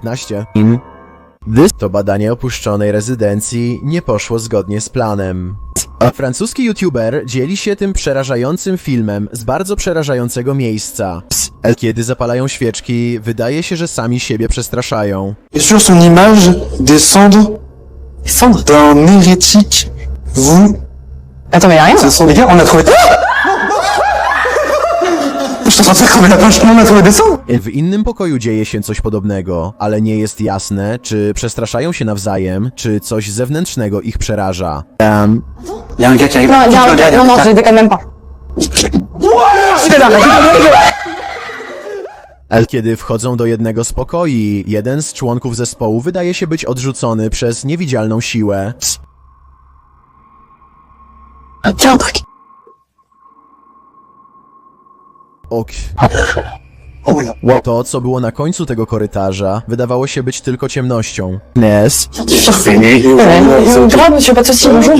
15. This to badanie opuszczonej rezydencji nie poszło zgodnie z planem. A francuski youtuber dzieli się tym przerażającym filmem z bardzo przerażającego miejsca. Kiedy zapalają świeczki, wydaje się, że sami siebie przestraszają. Et sur son image, des cendres, cendres d'un hérétique. Vous, Attends, mais y'a rien ce sont gars, on a trouvé... Je W innym pokoju dzieje się coś podobnego, ale nie jest jasne, czy przestraszają się nawzajem, czy coś zewnętrznego ich przeraża. Il a un gars qui arrive. Non, y'a un... Derrière. Non, non, je les déconne même pas. Kiedy wchodzą do jednego z pokoi, jeden z członków zespołu wydaje się być odrzucony przez niewidzialną siłę. Tiens, Ok. Là. To, co było na końcu tego korytarza, wydawało się być tylko ciemnością.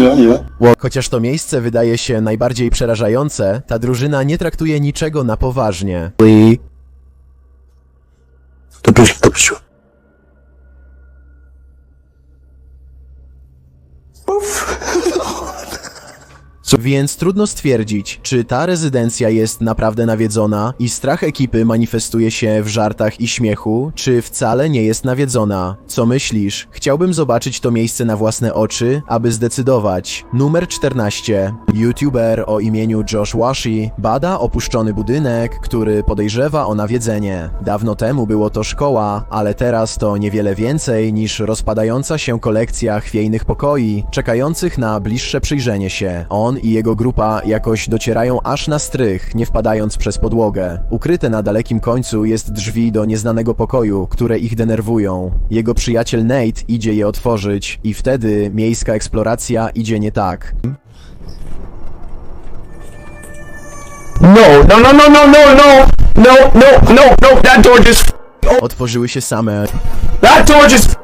Bonjour. Chociaż to miejsce wydaje się najbardziej przerażające, ta drużyna nie traktuje niczego na poważnie. To plus, to plus. Więc trudno stwierdzić, czy ta rezydencja jest naprawdę nawiedzona i strach ekipy manifestuje się w żartach i śmiechu, czy wcale nie jest nawiedzona. Co myślisz? Chciałbym zobaczyć to miejsce na własne oczy, aby zdecydować. Numer 14. YouTuber o imieniu Josh Washi bada opuszczony budynek, który podejrzewa o nawiedzenie. Dawno temu było to szkoła, ale teraz to niewiele więcej niż rozpadająca się kolekcja chwiejnych pokoi, czekających na bliższe przyjrzenie się. On i jego grupa jakoś docierają aż na strych, nie wpadając przez podłogę. Ukryte na dalekim końcu jest drzwi do nieznanego pokoju, które ich denerwują. Jego przyjaciel Nate idzie je otworzyć i wtedy miejska eksploracja idzie nie tak. No, no, no, no, no, no, no, no, no, no, no, that door just, Otworzyły się same. that door just,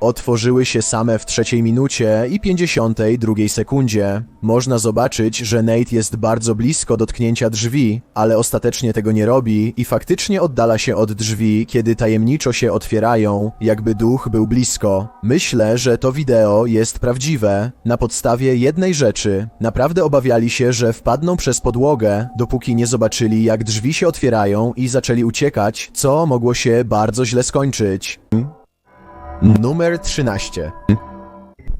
Otworzyły się same w trzeciej minucie i 52 sekundzie. Można zobaczyć, że Nate jest bardzo blisko dotknięcia drzwi, ale ostatecznie tego nie robi i faktycznie oddala się od drzwi, kiedy tajemniczo się otwierają, jakby duch był blisko. Myślę, że to wideo jest prawdziwe na podstawie jednej rzeczy. Naprawdę obawiali się, że wpadną przez podłogę, dopóki nie zobaczyli, jak drzwi się otwierają i zaczęli uciekać, co mogło się bardzo źle skończyć. Numer 13.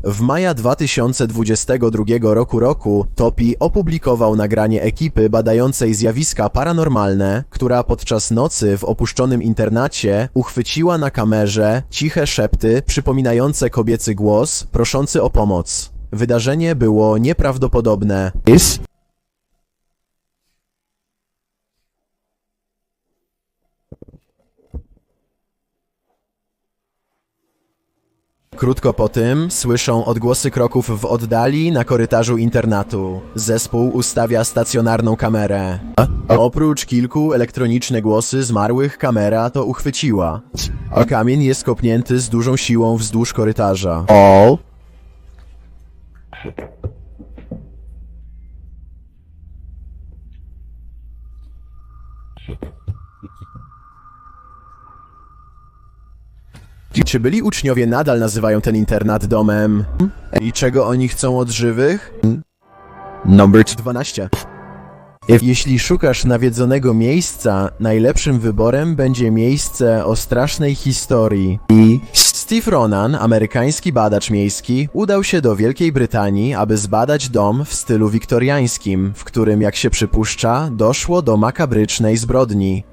W maja 2022 roku roku Topi opublikował nagranie ekipy badającej zjawiska paranormalne, która podczas nocy w opuszczonym internacie uchwyciła na kamerze ciche szepty przypominające kobiecy głos proszący o pomoc. Wydarzenie było nieprawdopodobne. Krótko po tym słyszą odgłosy kroków w oddali na korytarzu internatu. Zespół ustawia stacjonarną kamerę. Oprócz kilku elektroniczne głosy zmarłych kamera to uchwyciła. A kamień jest kopnięty z dużą siłą wzdłuż korytarza. All. Czy byli uczniowie nadal nazywają ten internat domem? I czego oni chcą od żywych? Number 12. Jeśli szukasz nawiedzonego miejsca, najlepszym wyborem będzie miejsce o strasznej historii. I Steve Ronan, amerykański badacz miejski, udał się do Wielkiej Brytanii, aby zbadać dom w stylu wiktoriańskim, w którym, jak się przypuszcza, doszło do makabrycznej zbrodni.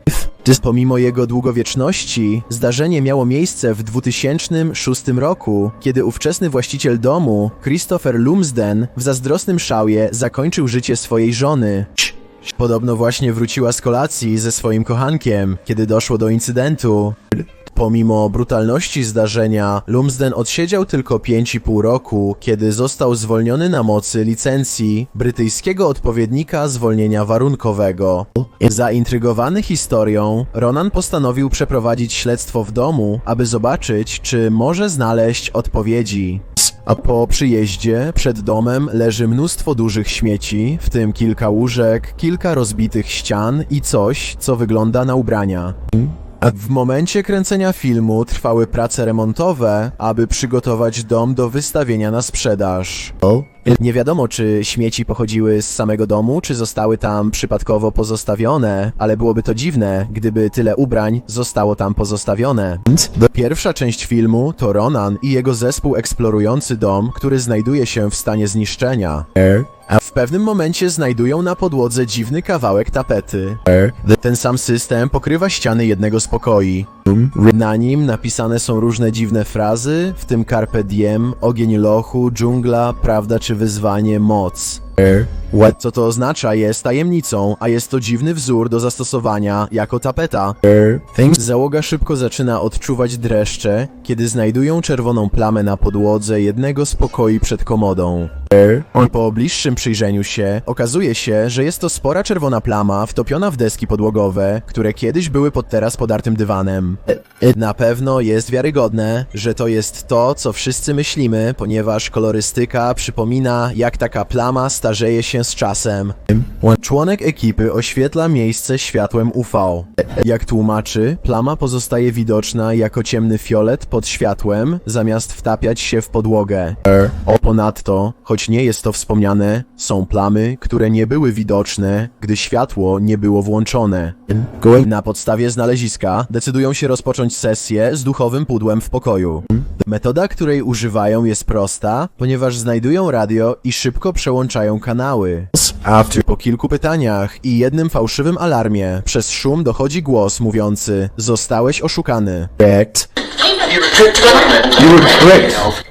Pomimo jego długowieczności, zdarzenie miało miejsce w 2006 roku, kiedy ówczesny właściciel domu, Christopher Lumsden, w zazdrosnym szałie zakończył życie swojej żony. Podobno właśnie wróciła z kolacji ze swoim kochankiem, kiedy doszło do incydentu. Pomimo brutalności zdarzenia, Lumsden odsiedział tylko 5,5 roku, kiedy został zwolniony na mocy licencji brytyjskiego odpowiednika zwolnienia warunkowego. Zaintrygowany historią, Ronan postanowił przeprowadzić śledztwo w domu, aby zobaczyć, czy może znaleźć odpowiedzi. A po przyjeździe przed domem leży mnóstwo dużych śmieci, w tym kilka łóżek, kilka rozbitych ścian i coś, co wygląda na ubrania. W momencie kręcenia filmu trwały prace remontowe, aby przygotować dom do wystawienia na sprzedaż. Nie wiadomo, czy śmieci pochodziły z samego domu, czy zostały tam przypadkowo pozostawione, ale byłoby to dziwne, gdyby tyle ubrań zostało tam pozostawione. Pierwsza część filmu to Ronan i jego zespół eksplorujący dom, który znajduje się w stanie zniszczenia. A w pewnym momencie znajdują na podłodze dziwny kawałek tapety. Ten sam system pokrywa ściany jednego z pokoi. Na nim napisane są różne dziwne frazy, w tym Carpe Diem, Ogień Lochu, Dżungla, Prawda czy Wyzwanie, Moc. Co to oznacza jest tajemnicą, a jest to dziwny wzór do zastosowania jako tapeta. Załoga szybko zaczyna odczuwać dreszcze, kiedy znajdują czerwoną plamę na podłodze jednego z pokoi przed komodą. Po bliższym przyjrzeniu się okazuje się, że jest to spora czerwona plama wtopiona w deski podłogowe, które kiedyś były pod teraz podartym dywanem. Na pewno jest wiarygodne, że to jest to, co wszyscy myślimy, ponieważ kolorystyka przypomina, jak taka plama starzeje się z czasem. Członek ekipy oświetla miejsce światłem UV. Jak tłumaczy, plama pozostaje widoczna jako ciemny fiolet pod światłem, zamiast wtapiać się w podłogę. Ponadto, choć nie jest to wspomniane, są plamy, które nie były widoczne, gdy światło nie było włączone. Na podstawie znaleziska decydują się rozpocząć sesję z duchowym pudłem w pokoju. Metoda, której używają jest prosta, ponieważ znajdują radio i szybko przełączają kanały. Po kilku pytaniach i jednym fałszywym alarmie przez szum dochodzi głos mówiący Zostałeś oszukany. You were tricked.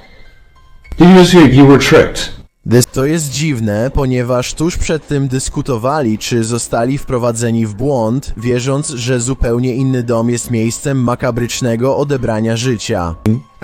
Did you just hear you were tricked? To jest dziwne, ponieważ tuż przed tym dyskutowali, czy zostali wprowadzeni w błąd, wierząc, że zupełnie inny dom jest miejscem makabrycznego odebrania życia.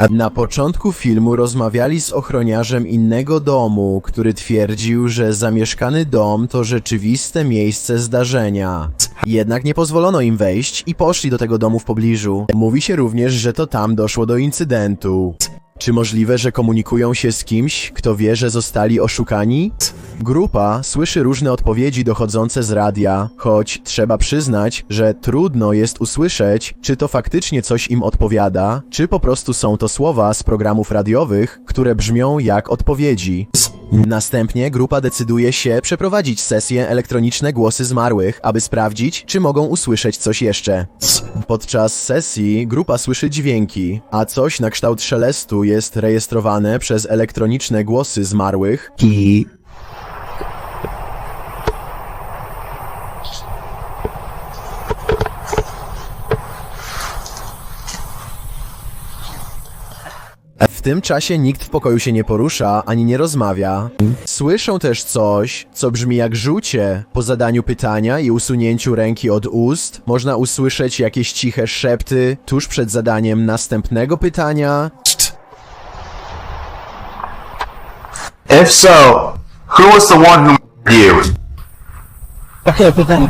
Na początku filmu rozmawiali z ochroniarzem innego domu, który twierdził, że zamieszkany dom to rzeczywiste miejsce zdarzenia. Jednak nie pozwolono im wejść i poszli do tego domu w pobliżu. Mówi się również, że to tam doszło do incydentu. Czy możliwe, że komunikują się z kimś, kto wie, że zostali oszukani? Grupa słyszy różne odpowiedzi dochodzące z radia, choć trzeba przyznać, że trudno jest usłyszeć, czy to faktycznie coś im odpowiada, czy po prostu są to słowa z programów radiowych, które brzmią jak odpowiedzi. Następnie grupa decyduje się przeprowadzić sesję elektroniczne głosy zmarłych, aby sprawdzić, czy mogą usłyszeć coś jeszcze. Podczas sesji grupa słyszy dźwięki, a coś na kształt szelestu jest rejestrowane przez elektroniczne głosy zmarłych. Tym czasie nikt w pokoju się nie porusza ani nie rozmawia. Słyszą też coś, co brzmi jak rzucie. Po zadaniu pytania i usunięciu ręki od ust można usłyszeć jakieś ciche szepty tuż przed zadaniem następnego pytania. If so, who was the one who you? Takie pytanie.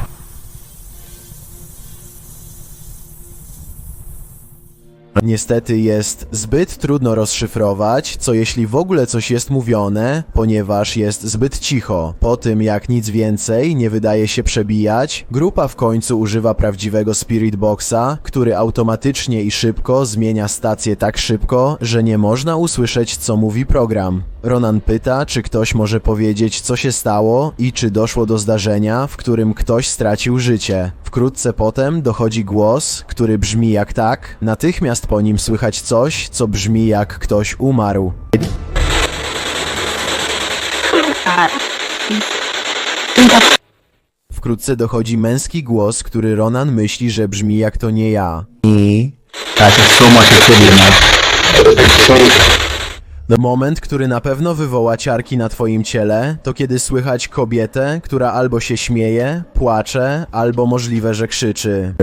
Niestety jest zbyt trudno rozszyfrować, co jeśli w ogóle coś jest mówione, ponieważ jest zbyt cicho. Po tym jak nic więcej nie wydaje się przebijać, grupa w końcu używa prawdziwego Spirit Boxa, który automatycznie i szybko zmienia stację tak szybko, że nie można usłyszeć co mówi program. Ronan pyta, czy ktoś może powiedzieć, co się stało i czy doszło do zdarzenia, w którym ktoś stracił życie. Wkrótce potem dochodzi głos, który brzmi jak tak, natychmiast po nim słychać coś, co brzmi jak ktoś umarł. Wkrótce dochodzi męski głos, który Ronan myśli, że brzmi jak to nie ja. That is so much. Moment, który na pewno wywoła ciarki na twoim ciele, to kiedy słychać kobietę, która albo się śmieje, płacze, albo możliwe, że krzyczy.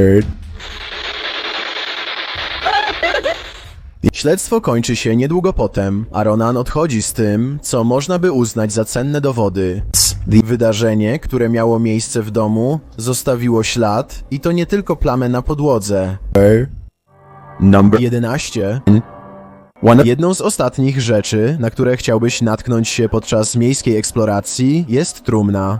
Śledztwo kończy się niedługo potem, a Ronan odchodzi z tym, co można by uznać za cenne dowody. Wydarzenie, które miało miejsce w domu, zostawiło ślad i to nie tylko plamę na podłodze. Number 11. one. Jedną z ostatnich rzeczy, na które chciałbyś natknąć się podczas miejskiej eksploracji, jest trumna.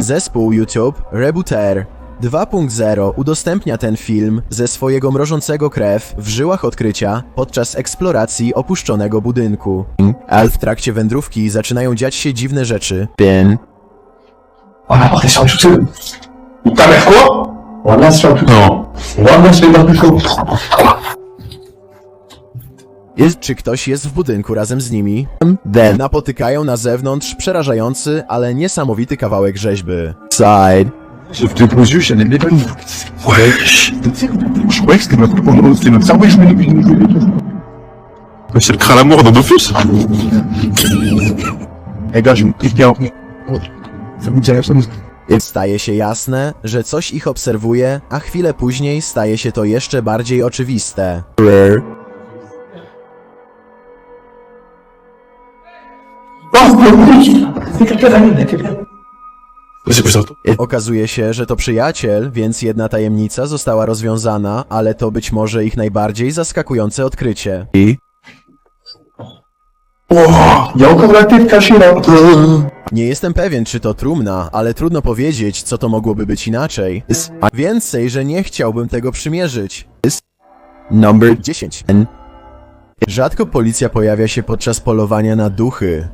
Zespół YouTube Rebooter 2.0 udostępnia ten film ze swojego mrożącego krew w żyłach odkrycia podczas eksploracji opuszczonego budynku. A w trakcie wędrówki zaczynają dziać się dziwne rzeczy. Ben. On a porté sur le YouTube. Ta mère quoi On Jest, czy ktoś jest w budynku razem z nimi? Then. Napotykają na zewnątrz przerażający, ale niesamowity kawałek rzeźby. Side. Le dans Dofus ça me Staje się jasne, że coś ich obserwuje, a chwilę później staje się to jeszcze bardziej oczywiste. Okazuje się, że to przyjaciel, więc jedna tajemnica została rozwiązana, ale to być może ich najbardziej zaskakujące odkrycie. I? Nie jestem pewien, czy to trumna, ale trudno powiedzieć, co to mogłoby być inaczej. Więcej, że nie chciałbym tego przymierzyć. Number 10. Rzadko policja pojawia się podczas polowania na duchy.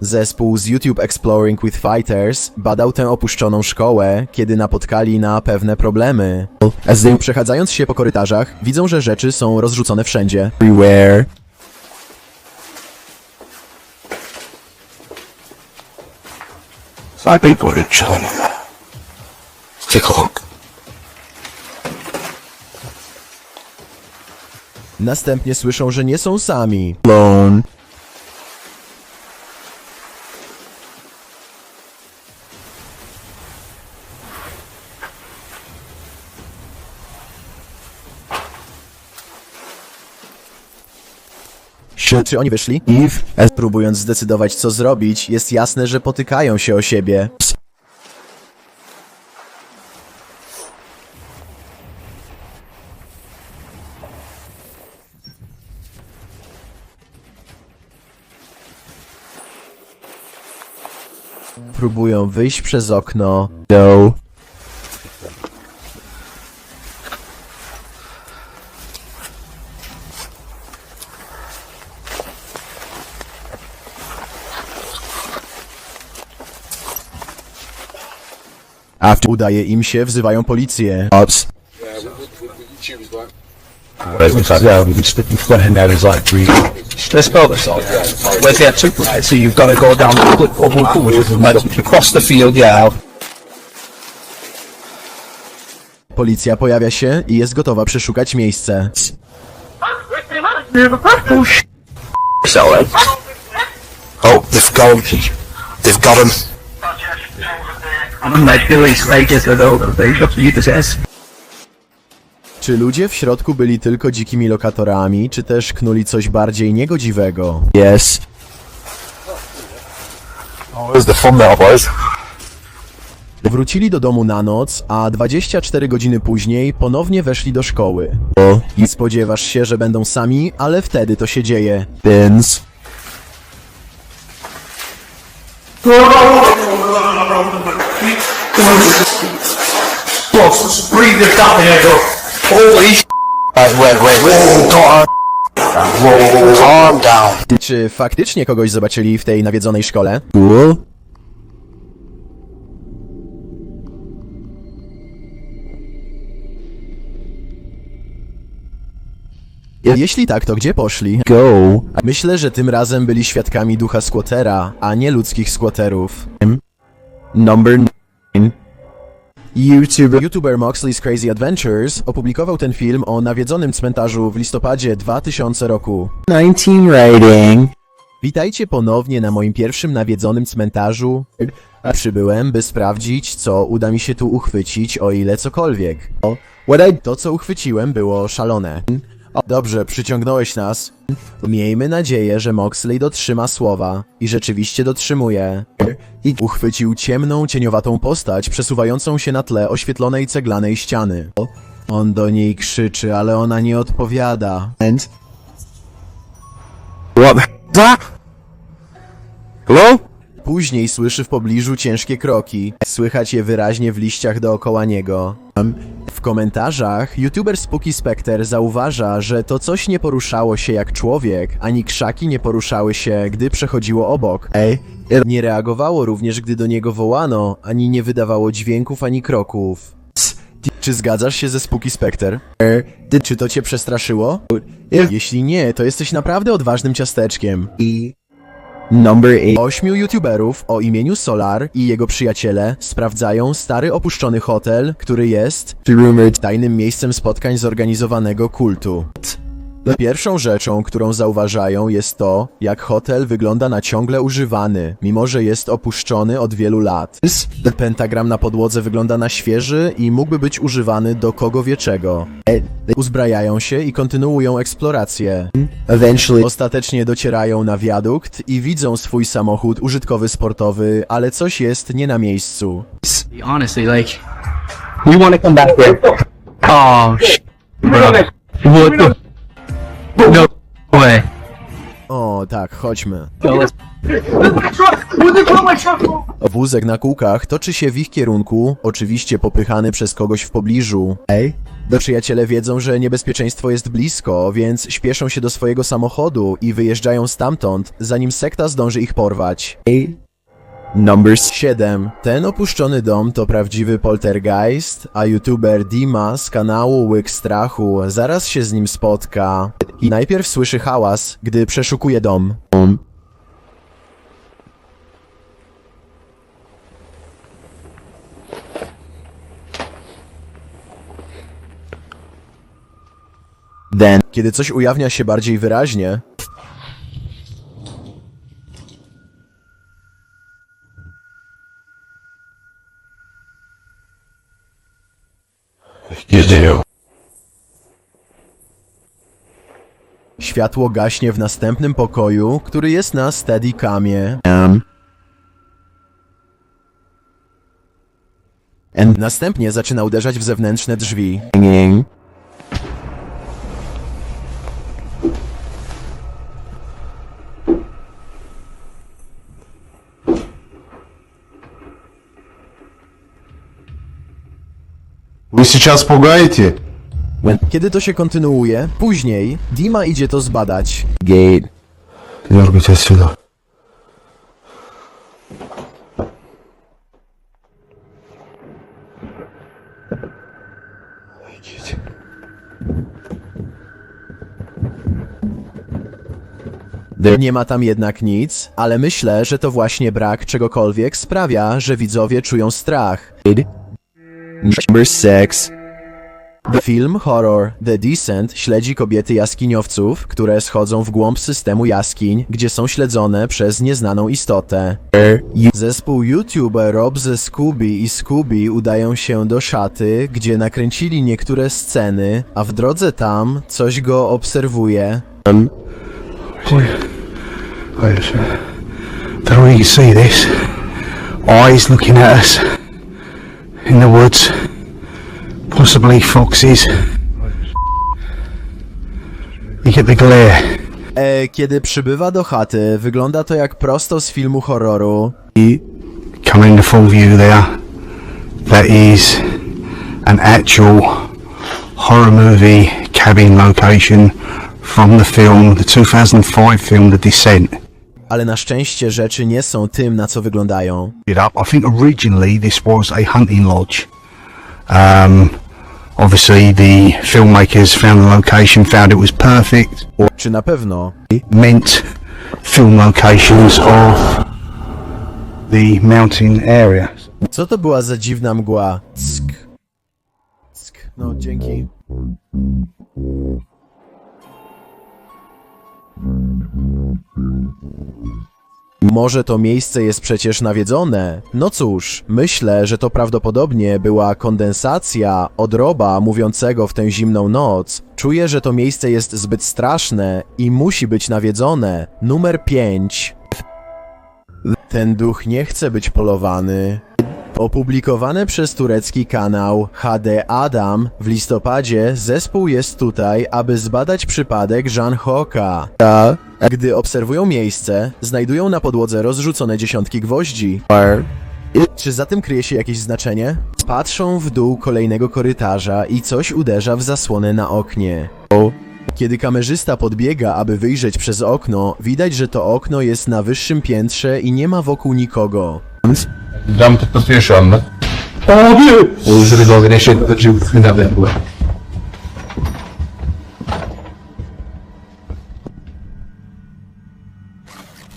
Zespół z YouTube Exploring with Fighters badał tę opuszczoną szkołę, kiedy napotkali na pewne problemy. Przechadzając się po korytarzach, widzą, że rzeczy są rozrzucone wszędzie. Paid for it, John. Take a look. Następnie słyszą, że nie są sami. Alone. Czy oni wyszli? Eve, próbując zdecydować co zrobić, jest jasne, że potykają się o siebie. Próbują wyjść przez okno. No. After udaje im się, wzywają policję. Ops. Yeah, we just didn't put in there is like three. Let's spell this out. Where's the two right? So you've got to go down the forward, across the field, yeah. Policja pojawia się i jest gotowa przeszukać miejsce. Like, Oh, they've got him. They've got him. Asked. Czy ludzie w środku byli tylko dzikimi lokatorami, czy też knuli coś bardziej niegodziwego? Yes. Oh, where's the fun now, boys? Wrócili do domu na noc, a 24 godziny później ponownie weszli do szkoły. I spodziewasz się, że będą sami, ale wtedy to się dzieje. Więc... Close, breathe down go. Holy sh! Wait, wait, wait, wait. Calm down. Czy faktycznie kogoś zobaczyli w tej nawiedzonej szkole? Cool. Jeśli tak, to gdzie poszli? Go. Myślę, że tym razem byli świadkami ducha squattera, a nie ludzkich squatterów. Number 9. YouTuber, YouTuber Moxley's Crazy Adventures opublikował ten film o nawiedzonym cmentarzu w listopadzie 2000 roku. 19 rating. Witajcie ponownie na moim pierwszym nawiedzonym cmentarzu. Przybyłem, by sprawdzić, co uda mi się tu uchwycić, o ile cokolwiek. To, co uchwyciłem, było szalone. Dobrze, przyciągnąłeś nas. Miejmy nadzieję, że Moxley dotrzyma słowa i rzeczywiście dotrzymuje. I uchwycił ciemną, cieniowatą postać przesuwającą się na tle oświetlonej ceglanej ściany. On do niej krzyczy, ale ona nie odpowiada. And What the? Hello? Później słyszy w pobliżu ciężkie kroki. Słychać je wyraźnie w liściach dookoła niego. W komentarzach youtuber Spooky Spectre zauważa, że to coś nie poruszało się jak człowiek, ani krzaki nie poruszały się, gdy przechodziło obok. Ej, nie reagowało również, gdy do niego wołano, ani nie wydawało dźwięków ani kroków. Czy zgadzasz się ze Spooky Spectre? Czy to cię przestraszyło? Jeśli nie, to jesteś naprawdę odważnym ciasteczkiem. I Number 8. Ośmiu youtuberów o imieniu Solar i jego przyjaciele sprawdzają stary opuszczony hotel, który jest rumored tajnym miejscem spotkań zorganizowanego kultu. Pierwszą rzeczą, którą zauważają jest to, jak hotel wygląda na ciągle używany, mimo że jest opuszczony od wielu lat. Pentagram na podłodze wygląda na świeży i mógłby być używany do kogo wie czego. Uzbrajają się i kontynuują eksplorację. Ostatecznie docierają na wiadukt i widzą swój samochód użytkowy sportowy, ale coś jest nie na miejscu. Honestly, like, you want to come back here? Oh, sh- bro. What the? No way. O, tak, chodźmy. Wózek na kółkach toczy się w ich kierunku, oczywiście popychany przez kogoś w pobliżu. Ej? Przyjaciele wiedzą, że niebezpieczeństwo jest blisko, więc śpieszą się do swojego samochodu i wyjeżdżają stamtąd, zanim sekta zdąży ich porwać. Number 7. Ten opuszczony dom to prawdziwy poltergeist, a youtuber Dima z kanału Łyk Strachu zaraz się z nim spotka. I najpierw słyszy hałas, gdy przeszukuje dom. Then. Kiedy coś ujawnia się bardziej wyraźnie, You do. światło gaśnie w następnym pokoju, który jest na Steadicamie. Um. And następnie zaczyna uderzać w zewnętrzne drzwi. Вы сейчас пугаете? Kiedy to się kontynuuje, później Dima idzie to zbadać. Дергайте отсюда. Идите. Nie ma tam jednak nic, ale myślę, że to właśnie brak czegokolwiek sprawia, że widzowie czują strach. Number 6 Film horror The Descent śledzi kobiety jaskiniowców, które schodzą w głąb systemu jaskiń, gdzie są śledzone przez nieznaną istotę. Zespół YouTube Rob ze Scooby i Scooby udają się do szaty, gdzie nakręcili niektóre sceny, a w drodze tam coś go obserwuje. Wait a second. Don't know you can see this. Eyes looking at us. In the woods. Possibly foxes. You get the glare. E, kiedy przybywa do chaty, wygląda to jak prosto z filmu horroru. Come into full view there. That is an actual horror movie cabin location from the film, the 2005 film The Descent. Ale na szczęście rzeczy nie są tym, na co wyglądają. it up. I think originally this was a hunting lodge. Um, obviously, the filmmakers found the location, found it was perfect, Czy na pewno? meant film locations of the mountain area. Co to była za dziwna mgła? Ck. Ck. No, dzięki. Może to miejsce jest przecież nawiedzone? No cóż, myślę, że to prawdopodobnie była kondensacja odroba mówiącego w tę zimną noc. Czuję, że to miejsce jest zbyt straszne i musi być nawiedzone. Numer 5. Ten duch nie chce być polowany. Opublikowane przez turecki kanał HD Adam w listopadzie zespół jest tutaj, aby zbadać przypadek Jean Hoka. Gdy obserwują miejsce, znajdują na podłodze rozrzucone dziesiątki gwoździ. Czy za tym kryje się jakieś znaczenie? Patrzą w dół kolejnego korytarza i coś uderza w zasłonę na oknie. Kiedy kamerzysta podbiega, aby wyjrzeć przez okno, widać, że to okno jest na wyższym piętrze i nie ma wokół nikogo. Dam to potwierdzam. O nie! Użyj do ognienia do żył na węgle.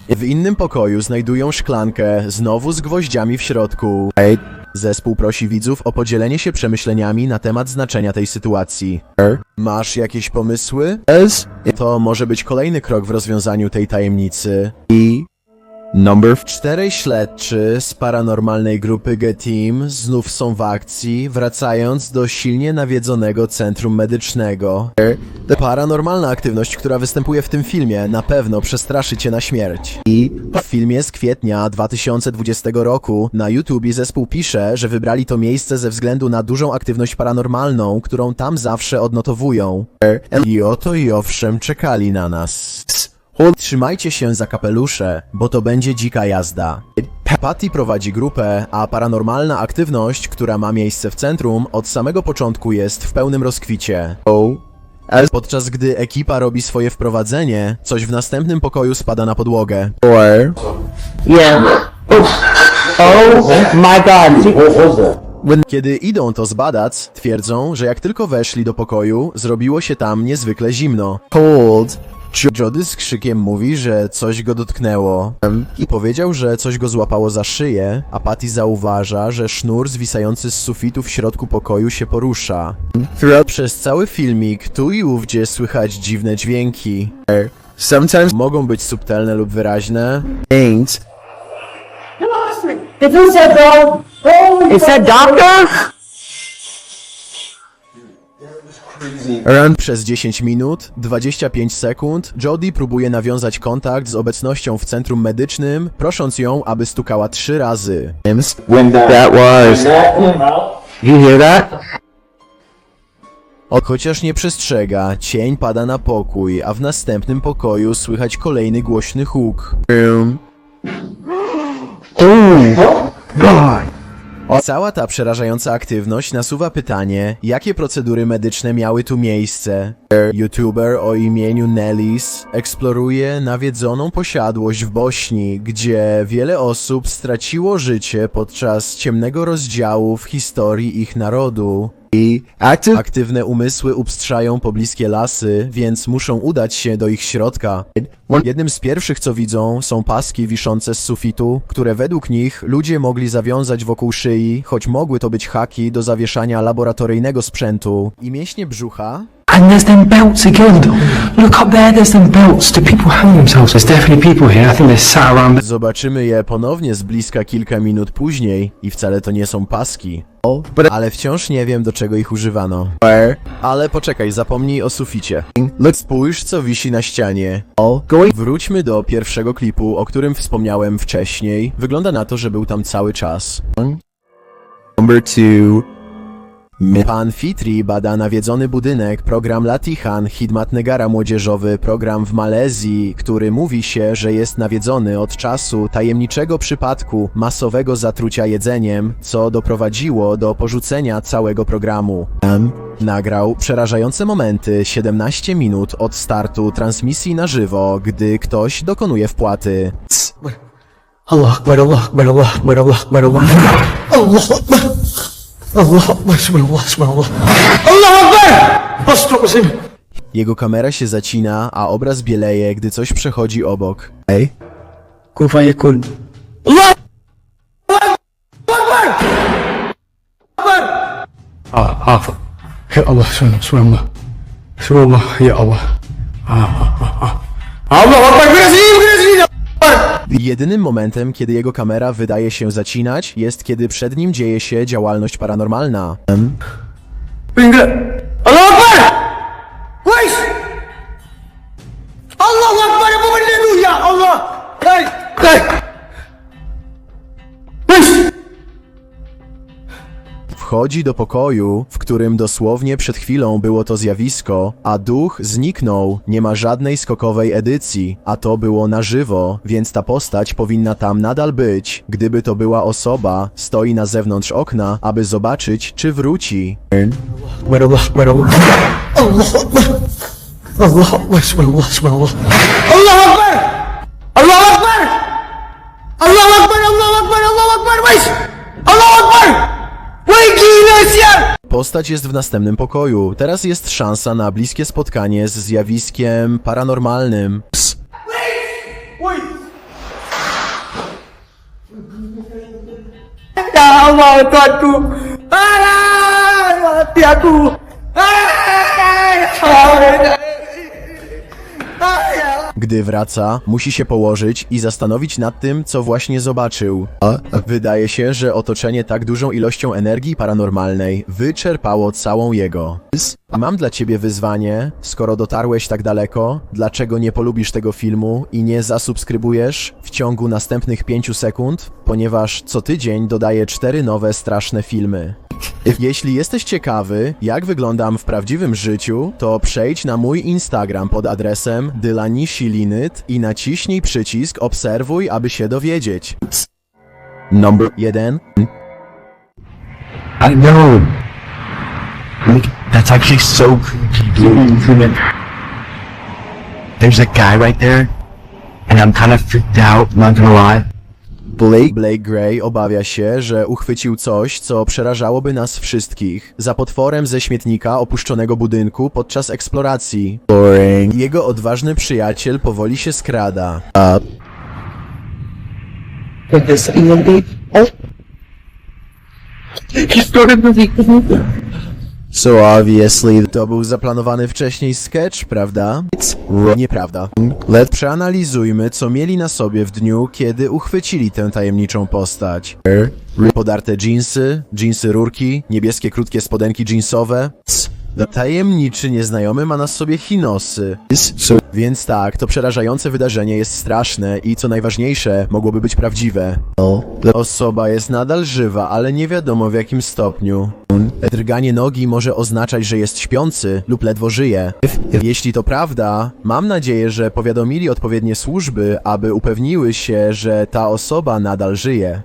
W innym pokoju znajdują szklankę, znowu z gwoździami w środku. Zespół prosi widzów o podzielenie się przemyśleniami na temat znaczenia tej sytuacji. Masz jakieś pomysły? To może być kolejny krok w rozwiązaniu tej tajemnicy. Number Czterej śledczy z paranormalnej grupy G-Team znów są w akcji, wracając do silnie nawiedzonego centrum medycznego. Paranormalna aktywność, która występuje w tym filmie, na pewno przestraszy cię na śmierć. I w filmie z kwietnia 2020 roku na YouTubie zespół pisze, że wybrali to miejsce ze względu na dużą aktywność paranormalną, którą tam zawsze odnotowują. I oto i owszem czekali na nas. Trzymajcie się za kapelusze, bo to będzie dzika jazda. Patty prowadzi grupę, a paranormalna aktywność, która ma miejsce w centrum, od samego początku jest w pełnym rozkwicie. Podczas gdy ekipa robi swoje wprowadzenie, coś w następnym pokoju spada na podłogę. Yeah. Oh my god. Kiedy idą to zbadać, twierdzą, że jak tylko weszli do pokoju, zrobiło się tam niezwykle zimno. Cold. Jody z krzykiem mówi, że coś go dotknęło i powiedział, że coś go złapało za szyję, a Patty zauważa, że sznur zwisający z sufitu w środku pokoju się porusza. Przez cały filmik tu i ówdzie słychać dziwne dźwięki. Sometimes mogą być subtelne lub wyraźne. Ain't. Is that doctor? Run przez 10 minut, 25 sekund, Jodie próbuje nawiązać kontakt z obecnością w centrum medycznym, prosząc ją, aby stukała trzy razy. That was. You hear that? O, chociaż nie przestrzega, cień pada na pokój, a w następnym pokoju słychać kolejny głośny huk. Cała ta przerażająca aktywność nasuwa pytanie, jakie procedury medyczne miały tu miejsce. YouTuber o imieniu Nellis eksploruje nawiedzoną posiadłość w Bośni, gdzie wiele osób straciło życie podczas ciemnego rozdziału w historii ich narodu. I aktywne umysły upstrzają pobliskie lasy, więc muszą udać się do ich środka. Jednym z pierwszych, co widzą, są paski wiszące z sufitu, które według nich ludzie mogli zawiązać wokół szyi, choć mogły to być haki do zawieszania laboratoryjnego sprzętu. I mięśnie brzucha And there's them belts again. Look up there, there's them belts. Do people hang themselves? There's definitely people here. I think they're sat around. Zobaczymy je ponownie z bliska kilka minut później i wcale to nie są paski. Ale wciąż nie wiem, do czego ich używano. Ale poczekaj, zapomnij o suficie. Spójrz, co wisi na ścianie. Wróćmy do pierwszego klipu, o którym wspomniałem wcześniej. Wygląda na to, że był tam cały czas. Number two. Pan Fitri bada nawiedzony budynek, program Latihan, Hidmat Negara młodzieżowy, program w Malezji, który mówi się, że jest nawiedzony od czasu tajemniczego przypadku masowego zatrucia jedzeniem, co doprowadziło do porzucenia całego programu. Nagrał przerażające momenty 17 minut od startu transmisji na żywo, gdy ktoś dokonuje wpłaty. Allah Allah Allah Allah Allah. Allah. Allah. Allah Akbar! Ostro muslim. Jego kamera się zacina, a obraz bieleje, gdy coś przechodzi obok. Ej. Kun fayakun. Allah! Ah, ah. Ya Allah, subhanallah, subhanallah. Subhanallah, ya Allah. Allah Akbar, Brazil, Brazil! Jedynym momentem, kiedy jego kamera wydaje się zacinać, jest kiedy przed nim dzieje się działalność paranormalna. Finger. Allah Akbar! Wchodzi do pokoju, w którym dosłownie przed chwilą było to zjawisko, a duch zniknął, nie ma żadnej skokowej edycji, a to było na żywo, więc ta postać powinna tam nadal być. Gdyby to była osoba, stoi na zewnątrz okna, aby zobaczyć, czy wróci. Allah Akbar! Allah Akbar! Allah Akbar! Allah Akbar! Allah Akbar! Krystian! Postać jest w następnym pokoju. Teraz jest szansa na bliskie spotkanie z zjawiskiem paranormalnym. Ps. Wait! Gdy wraca, musi się położyć i zastanowić nad tym, co właśnie zobaczył. Wydaje się, że otoczenie tak dużą ilością energii paranormalnej wyczerpało całą jego. Mam dla ciebie wyzwanie, skoro dotarłeś tak daleko, dlaczego nie polubisz tego filmu i nie zasubskrybujesz w ciągu następnych 5 sekund, ponieważ co tydzień dodaję cztery nowe straszne filmy. Jeśli jesteś ciekawy, jak wyglądam w prawdziwym życiu, to przejdź na mój Instagram pod adresem dylanishilinyt i naciśnij przycisk obserwuj, aby się dowiedzieć. Number 1. I know. Look, that's actually so creepy. There's a guy right there, and I'm kind of freaked out, not gonna lie. Blake, Blake Gray obawia się, że uchwycił coś, co przerażałoby nas wszystkich, za potworem ze śmietnika opuszczonego budynku podczas eksploracji. Boring. Jego odważny przyjaciel powoli się skrada. This even be. So obviously to był zaplanowany wcześniej sketch, prawda? Nieprawda. Let przeanalizujmy, co mieli na sobie w dniu, kiedy uchwycili tę tajemniczą postać. Podarte dżinsy, dżinsy rurki, niebieskie krótkie spodenki dżinsowe. Tajemniczy nieznajomy ma na sobie chinosy. Więc tak, to przerażające wydarzenie jest straszne i co najważniejsze, mogłoby być prawdziwe. Osoba jest nadal żywa, ale nie wiadomo w jakim stopniu. Drganie nogi może oznaczać, że jest śpiący lub ledwo żyje. Jeśli to prawda, mam nadzieję, że powiadomili odpowiednie służby, aby upewniły się, że ta osoba nadal żyje.